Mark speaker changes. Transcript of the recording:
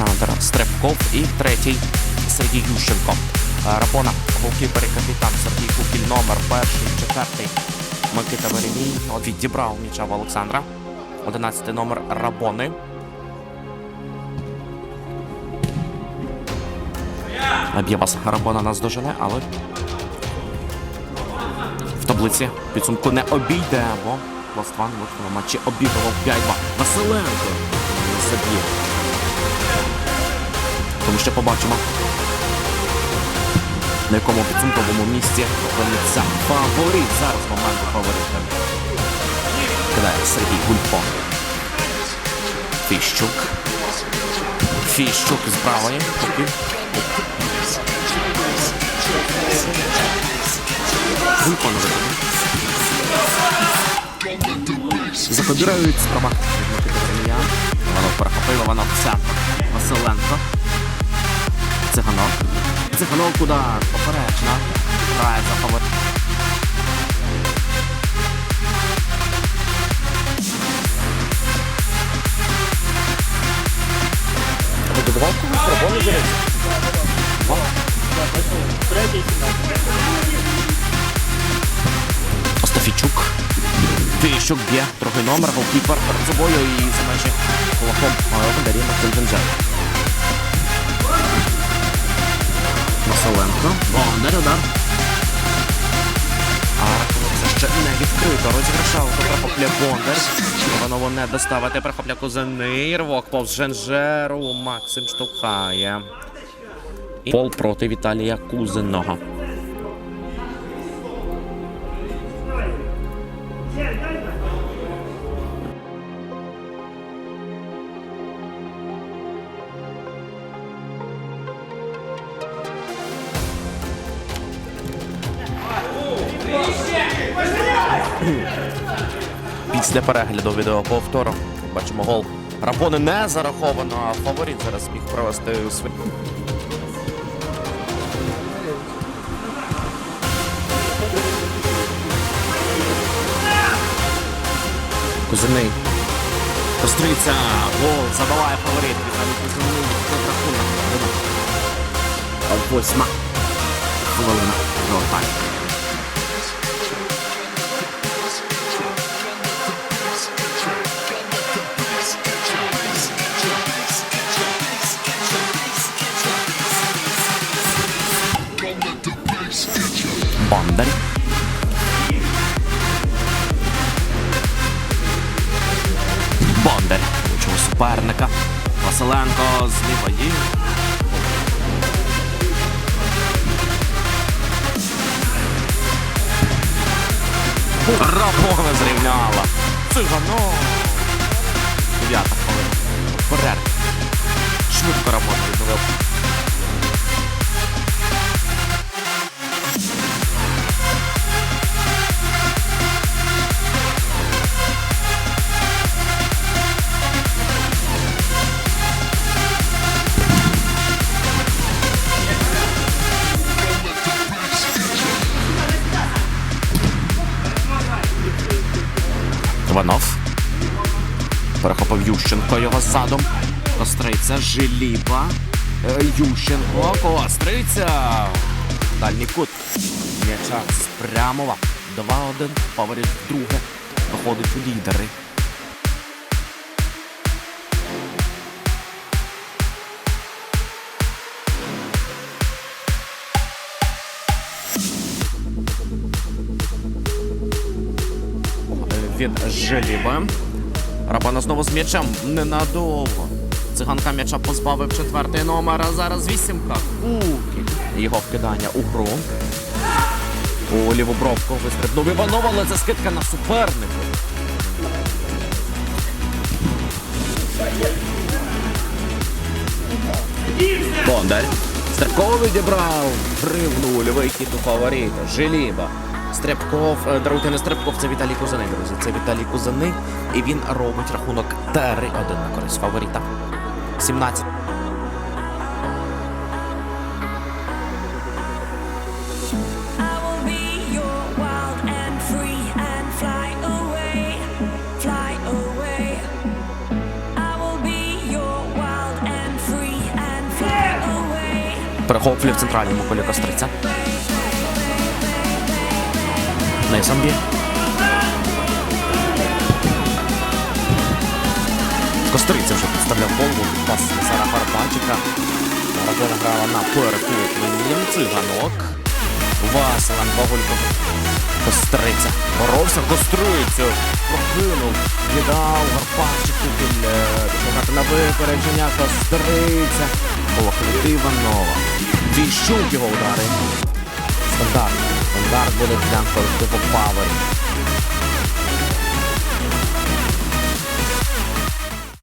Speaker 1: Олександр Стрибков і третій Сергій Ющенко. Е, Рапона, голкіпер і капітан Сергій Кукіль, номер перший, четвертий Микита Веремій. Відібрав м'яча в Олександра. Одинадцятий номер Рабони. Б'євас Рабона нас дожене, але в таблиці підсумку не обійде, бо Ластван в матчі обігрував 5-2. Василенко не. Тому що побачимо, на якому підсумковому місці опиниться фаворит. Зараз момент фаворита. Кидає Сергій Гулько. Фіщук. Фіщук з правої. Гулько на виході. Закодирують спроба. Воно перехопило, воно в. Василенко. Циганок. Циганок удар. Поперечна. Грає за фаворит. Зараз. Остафічук. Фіщук б'є другий номер, голкіпер перед собою і за межі кулаком Бондарі Максим Дженджер. Василенко. Бондар удар. Рахунок ще не відкрито. Розіграшав прохопля Бондар. Іваново не доставити прихопля Кузини. Рвок повз Женжеру. Максим штовхає. І Пол проти Віталія Кузиного. Після перегляду відеоповтору бачимо гол. Рапони не зараховано, а фаворит зараз міг провести у свій. Кузиний. Костриця. Гол. Забиває фаворит. Восьма. Хвилина. До тайму. Бондар. Бондар. Влучив суперника. Василенко з лівої. Рабона зрівняла. Цигано. Дев'ята хвилина. Вперед. Швидко роботу відновив. Перехопив Ющенко його задом. Костриця, Жиліба. Е, Ющенко, Костриця. Дальній кут. М'яча спрямова. 2-1. Фаворит вдруге. Виходить у лідери. від Желіба. Рабана знову з м'ячем ненадовго. Циганка м'яча позбавив четвертий номер, а зараз вісімка. Кукі. Його вкидання у гру. У ліву бровку вистрибнув Іванов, але це скидка на суперника. Бондар. Стрибков відібрав. Гривну нульовий хід у фаворита. Желіба. Стрибков, е, даруйте не Стрибков, це Віталій Кузаний, друзі. Це Віталій Кузаний. І він робить рахунок 3-1 на користь фаворита. 17.
Speaker 2: I will be your wild
Speaker 1: Б'є. Костриця вже підставляв голову. Пас Сара Барбанчика. Марадона грала на перехопленні. Циганок. Василенко Гулько. Костриця. Боровся Кострицю. Прокинув. Віддав Гарпанчику біля. Шукати на випередження. Костриця. Колохлюти Іванова. Віщук його удари. Vandaag. Vandaag wil ik for voor de power.